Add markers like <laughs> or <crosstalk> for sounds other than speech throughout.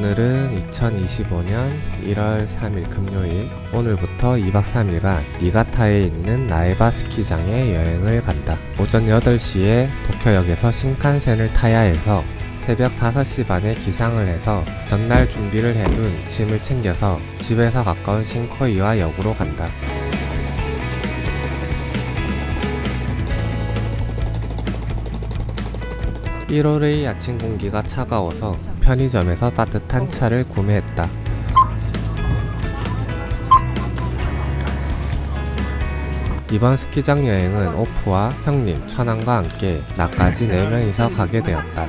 오늘은 2025년 1월 3일 금요일 오늘부터 2박 3일간 니가타에 있는 나에바 스키장에 여행을 간다. 오전 8시에 도쿄역에서 신칸센을 타야 해서 새벽 5시 반에 기상을 해서 전날 준비를 해둔 짐을 챙겨서 집에서 가까운 신코이와 역으로 간다. 1월의 아침 공기가 차가워서 편의점에서 따뜻한 차를 구매했다. 이번 스키장 여행은 오프와 형님, 천안과 함께 나까지 4명이서 가게 되었다.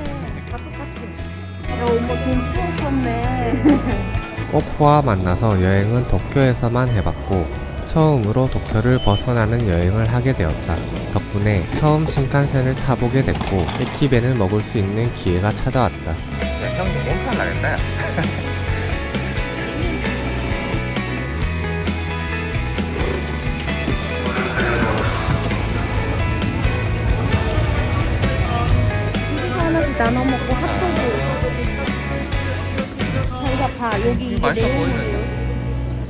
오프와 만나서 여행은 도쿄에서만 해봤고 처음으로 도쿄를 벗어나는 여행을 하게 되었다. 덕분에 처음 신칸센을 타보게 됐고 에키벤을 먹을 수 있는 기회가 찾아왔다. 형님 엄청 나겠다. 둘이서 하나씩 나눠 먹고 핫도그 자기가 봐 여기 이게 맛있어 내용이에요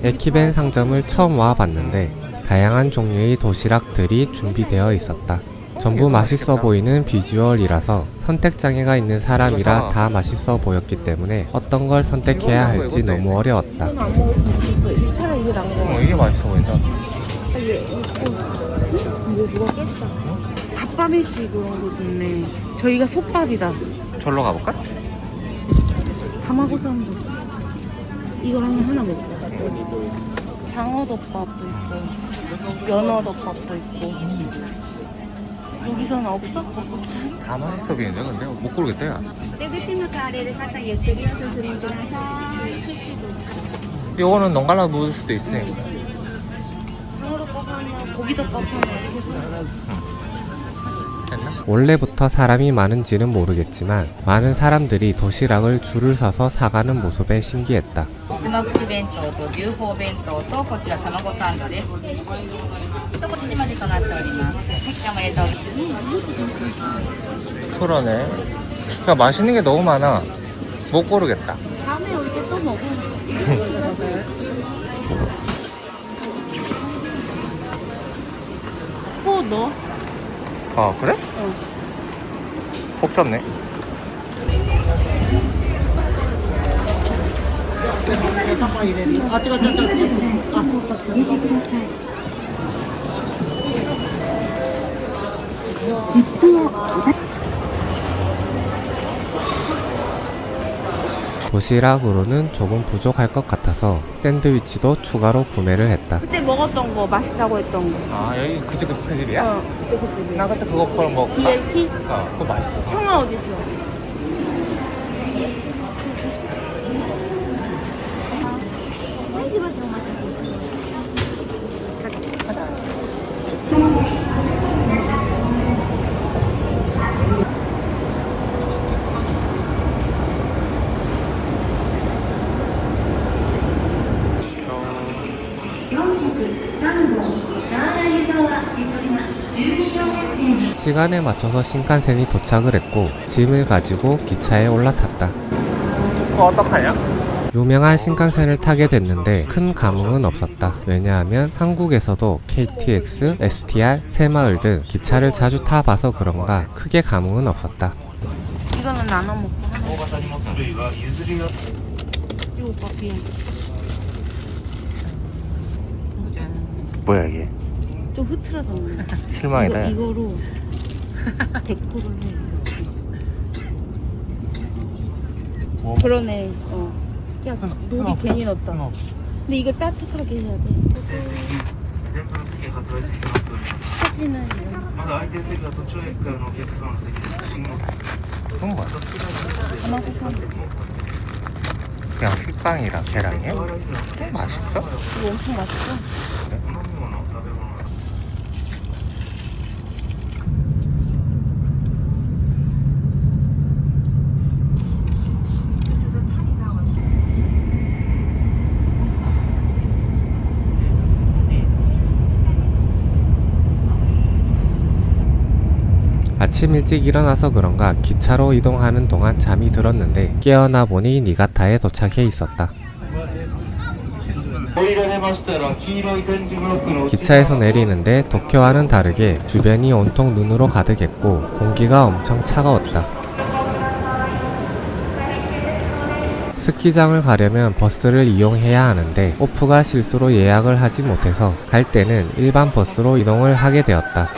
에키벤 상점을 처음 와봤는데 다양한 종류의 도시락들이 준비되어 있었다. 전부 맛있어 보이는 비주얼이라서 선택장애가 있는 사람이라 다 맛있어 보였기 때문에 어떤 걸 선택해야 할지 너무 어려웠다. 차라리 이게 나은 거 같아. 이게 맛있어 보인다. 얘 이거 이거 누가 깼다 밥밥일시 그런 거 좋네 저희가 솥밥이다. 절로 가볼까? 가마고산도. 이거 하나 하나 먹자 장어덮밥도 있고 연어덮밥도 있고 거기서는 없었고 다 맛있어 보이는데 근데? 못 고르겠다 야 요거는 농갈라 묻을 수도 있어. 응. 원래부터 사람이 많은지는 모르겠지만 많은 사람들이 도시락을 줄을 서서 사가는 모습에 신기했다. ひつまぶし弁当と牛宝弁当とこちら卵サンドです。一口までとなっております。はい、じゃあおめでとう。 그러네. 그러니까 맛있는 게 너무 많아. 못 고르겠다. 다음에 올 때 또 먹어 어 너? 아 그래? 어. 복잡네. 도시락으로는 조금 부족할 것 같아서 샌드위치도 추가로 구매를 했다. 그때 먹었던 거 맛있다고 했던 거 아 여기 그집 그 집이야? 어, 그때 그 집이야. 나 그때 그거 그걸 먹. BLT? 아 그거 맛있어. 형아 어디 있어? 시간에 맞춰서 신칸센이 도착을 했고 짐을 가지고 기차에 올라탔다. 그거 어떡하냐? 유명한 신칸센을 타게 됐는데 큰 감흥은 없었다. 왜냐하면 한국에서도 KTX, STR, 새마을 등 기차를 자주 타봐서 그런가 크게 감흥은 없었다. 이거는 나눠 먹고 오빠 비행 뭐야 이게? 좀 흐트러졌네 실망이다. 이거, 이거로 데코를 해 뭐? 그러네 어. 야 녹이 괜히 넣었다 근데 이걸 따뜻하게 해야 돼 사진은 이런 まだ空いてる席は途中駅からのお客様の席です。信号 그런 거야? 가마솥한 그냥 식빵이랑 계란이야? 맛있어? 이거 엄청 맛있어 아침 일찍 일어나서 그런가 기차로 이동하는 동안 잠이 들었는데 깨어나 보니 니가타에 도착해 있었다. 기차에서 내리는데 도쿄와는 다르게 주변이 온통 눈으로 가득했고 공기가 엄청 차가웠다. 스키장을 가려면 버스를 이용해야 하는데 오프가 실수로 예약을 하지 못해서 갈 때는 일반 버스로 이동을 하게 되었다.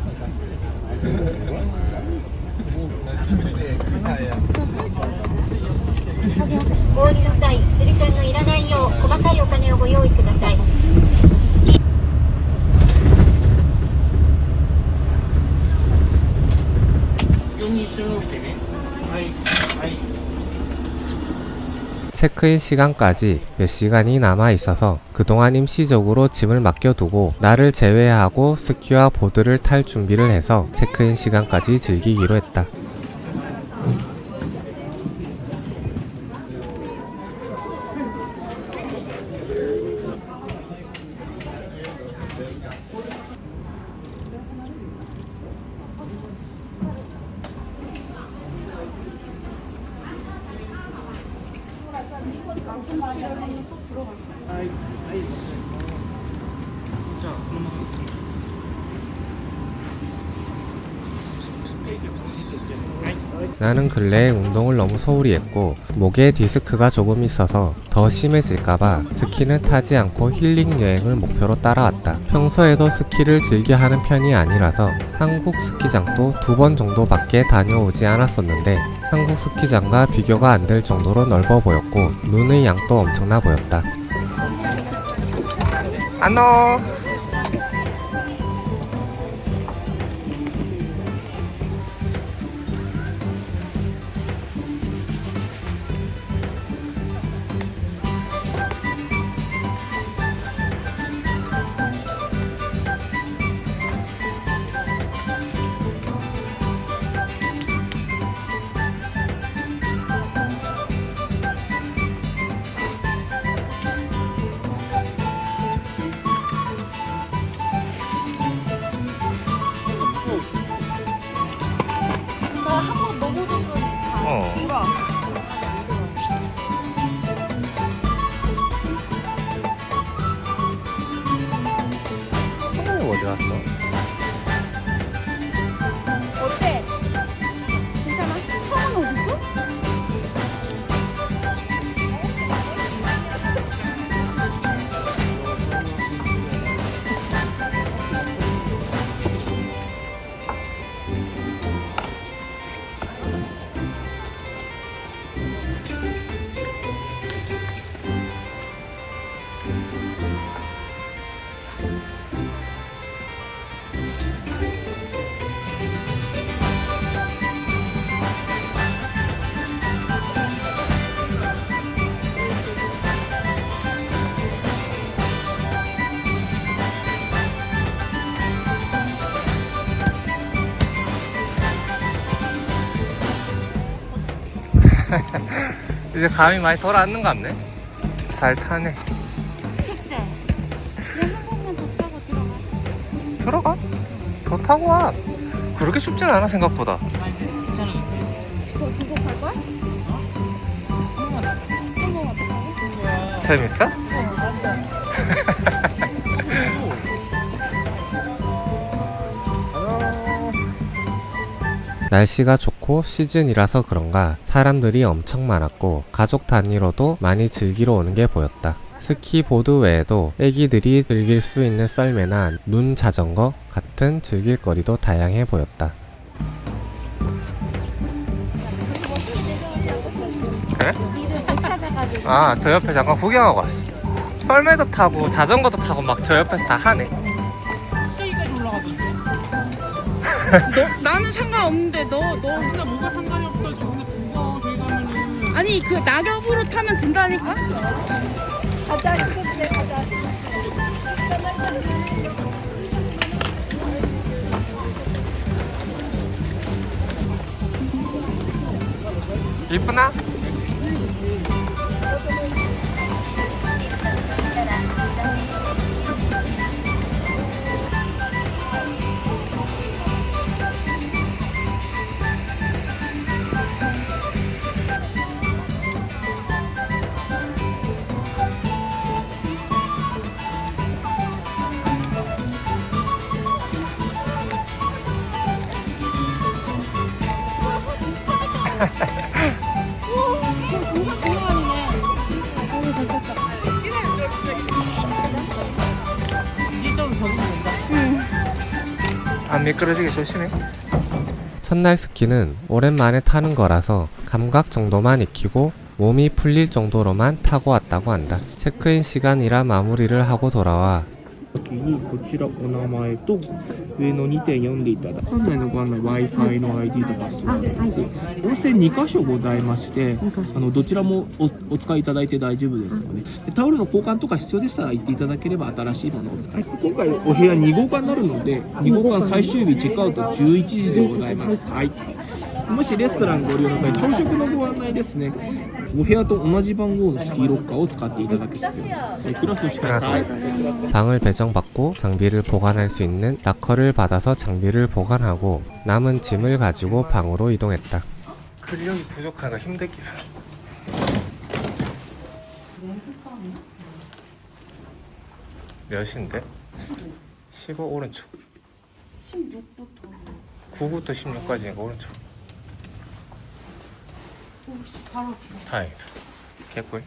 お降りの際釣り券のいらないよう細かいお金をご用意ください 체크인 시간까지 몇 시간이 남아 있어서 그동안 임시적으로 짐을 맡겨두고 나를 제외하고 스키와 보드를 탈 준비를 해서 체크인 시간까지 즐기기로 했다. 나는 근래에 운동을 너무 소홀히 했고 목에 디스크가 조금 있어서 더 심해질까봐 스키는 타지 않고 힐링 여행을 목표로 따라왔다. 평소에도 스키를 즐겨 하는 편이 아니라서 한국 스키장도 두 번 정도밖에 다녀오지 않았었는데 한국 스키장과 비교가 안 될 정도로 넓어 보였고 눈의 양도 엄청나 보였다. 안녕. 이제 감이 많이 것 같네. 잘 타네. 춥대. 얘한 번만 더 타고 들어가. 들어가. 더 타고 와. 그렇게 춥진 않아 생각보다. 두고 갈 거야? 재밌어? 날씨가 좋 고 시즌이라서 그런가 사람들이 엄청 많았고 가족 단위로도 많이 즐기러 오는 게 보였다. 스키 보드 외에도 애기들이 즐길 수 있는 썰매나 눈 자전거 같은 즐길 거리도 다양해 보였다. 그래? 아, 저 옆에 잠깐 구경하고 왔어. 썰매도 타고 자전거도 타고 막 저 옆에서 다 하네. <laughs> 나는 상관없는데 너 너. 근데 뭐가 상관이 없어 저번에 그거 저희 가면은 아니 그 낙엽으로 타면 된다니까? 이쁘나? 미끄러지게 조심해. 첫날 스키는 오랜만에 타는 거라서 감각 정도만 익히고 몸이 풀릴 정도로만 타고 왔다고 한다. 체크인 시간이라 마무리를 하고 돌아와 時にこちらお名前と上の2点読んでいただ館内のご案内 w i f i の ID とかそうです。温泉2箇所ございましてあのどちらもおお使いいただいて大丈夫ですのででタオルの交換とか必要でしたら言っていただければ新しいものをお使い。今回お部屋2号館になるので2号館最終日チェックアウト11時でございます。はいもしレストランご利用の際朝食のご案内ですねお部屋と同じ番号のスキーロッカーを使っていただく必要はいクラスをしてください 방을 배정받고 장비를 보관할 수 있는 락커를 받아서 장비를 보관하고 남은 짐을 가지고 방으로 이동했다. 근력이 부족하니까 힘들기라. 몇인데? 15 오른쪽. 16부터 9부터 16까지니까 오른쪽. 다행이다. 개꿀.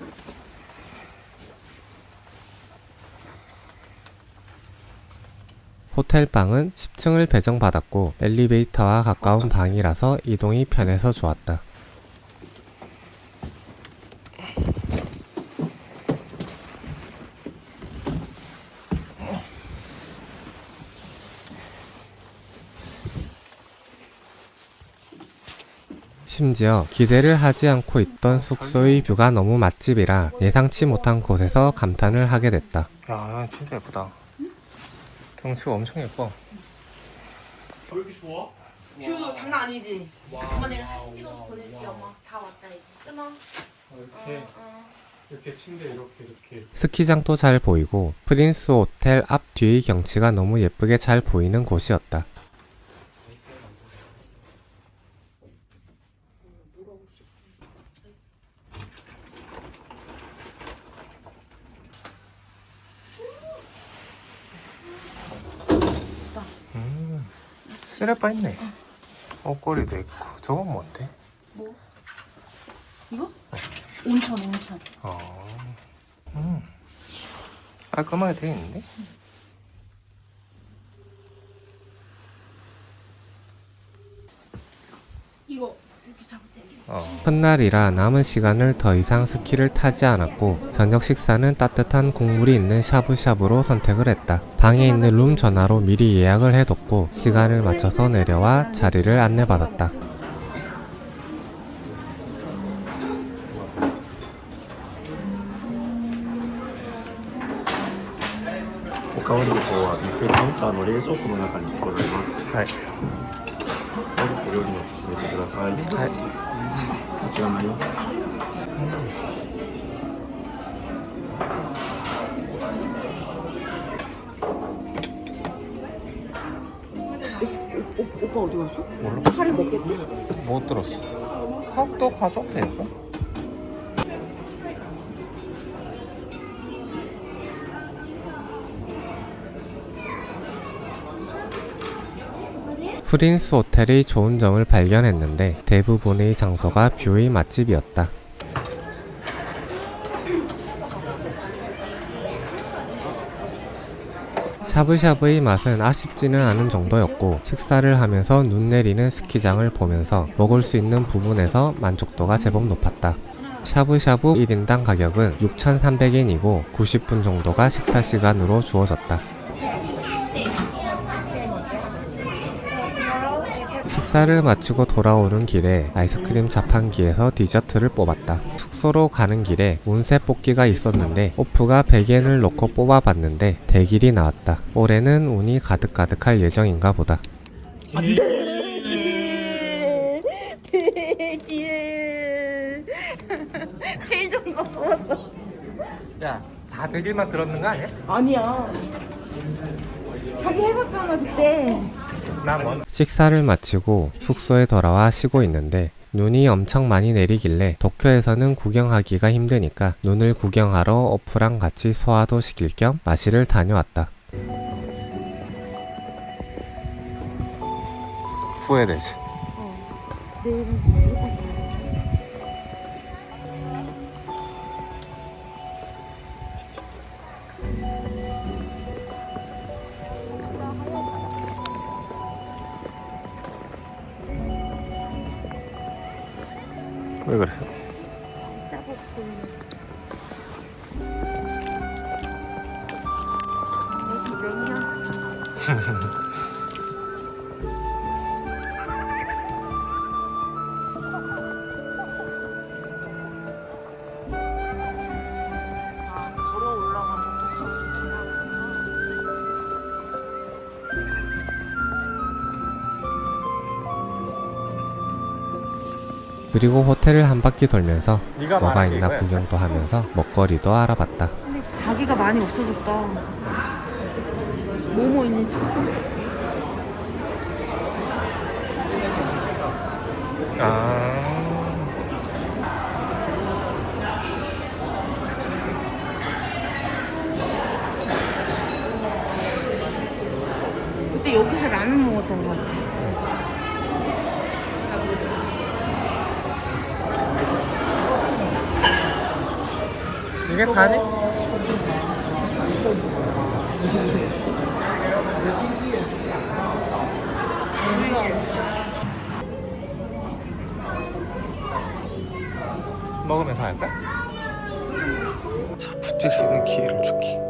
호텔 방은 10층을 배정받았고 엘리베이터와 가까운 방이라서 이동이 편해서 좋았다. 심지어 기대를 하지 않고 있던 숙소의 뷰가 너무 맛집이라 예상치 못한 곳에서 감탄을 하게 됐다. 야, 진짜 예쁘다. 경치가 엄청 예뻐. 뷰 장난 아니지? 엄마 내가 사진 찍어서 보낼게 엄마 다 왔다 이제 끊어 이렇게 이렇게 침대 이렇게 이렇게 스키장도 잘 보이고 프린스 호텔 앞 뒤의 경치가 너무 예쁘게 잘 보이는 곳이었다. 쓰레빠 있네. 옷걸이도 있고 저건 뭔데? 이거? 온천 온천 어, 음, 깔끔하게 되어 있는데? 이거 이렇게 잡을 때 어. 첫날이라 남은 시간을 더 이상 스키를 타지 않았고 저녁 식사는 따뜻한 국물이 있는 샤브샤브로 선택을 했다. 방에 있는 룸 전화로 미리 예약을 해뒀고 시간을 맞춰서 내려와 자리를 안내받았다. おかわりの方はビュッフェカウンターの冷蔵庫の中にございます。はい。どうぞお料理の進めてください。はい。 잠시만요. 오빠 어디 갔어? 몰라. 칼을 먹겠대. 못 들었어. 학도 가져도 될까? 프린스 호텔의 좋은 점을 발견했는데 대부분의 장소가 뷰의 맛집이었다. 샤브샤브의 맛은 아쉽지는 않은 정도였고 식사를 하면서 눈 내리는 스키장을 보면서 먹을 수 있는 부분에서 만족도가 제법 높았다. 샤브샤브 1인당 가격은 6,300엔이고 90분 정도가 식사 시간으로 주어졌다. 식사를 마치고 돌아오는 길에 아이스크림 자판기에서 디저트를 뽑았다. 숙소로 가는 길에 운세 뽑기가 있었는데 오프가 100엔을 놓고 뽑아봤는데 대길이 나왔다. 올해는 운이 가득가득할 예정인가 보다. 대길 제일 좋은 거 뽑았어 야, 다 되길만 들었는 거 아니야? 아니야 자기 해봤잖아 그때? 식사를 마치고 숙소에 돌아와 쉬고 있는데 눈이 엄청 많이 내리길래 도쿄에서는 구경하기가 힘드니까 눈을 구경하러 오프랑 같이 소화도 시킬 겸 마시를 다녀왔다. 후회되지. 왜 그래? 그리고 호텔을 한 바퀴 돌면서 네가 뭐가 말한 게 있나? 구경도 하면서 먹거리도 알아봤다. 근데 자기가 많이 없어졌다 뭐뭐 있는지 아. 그때 여기서 라면 먹었던 거 같아 이게 다니? 먹으면서 할까? 자, 붙일 수 있는 기회를 줄게.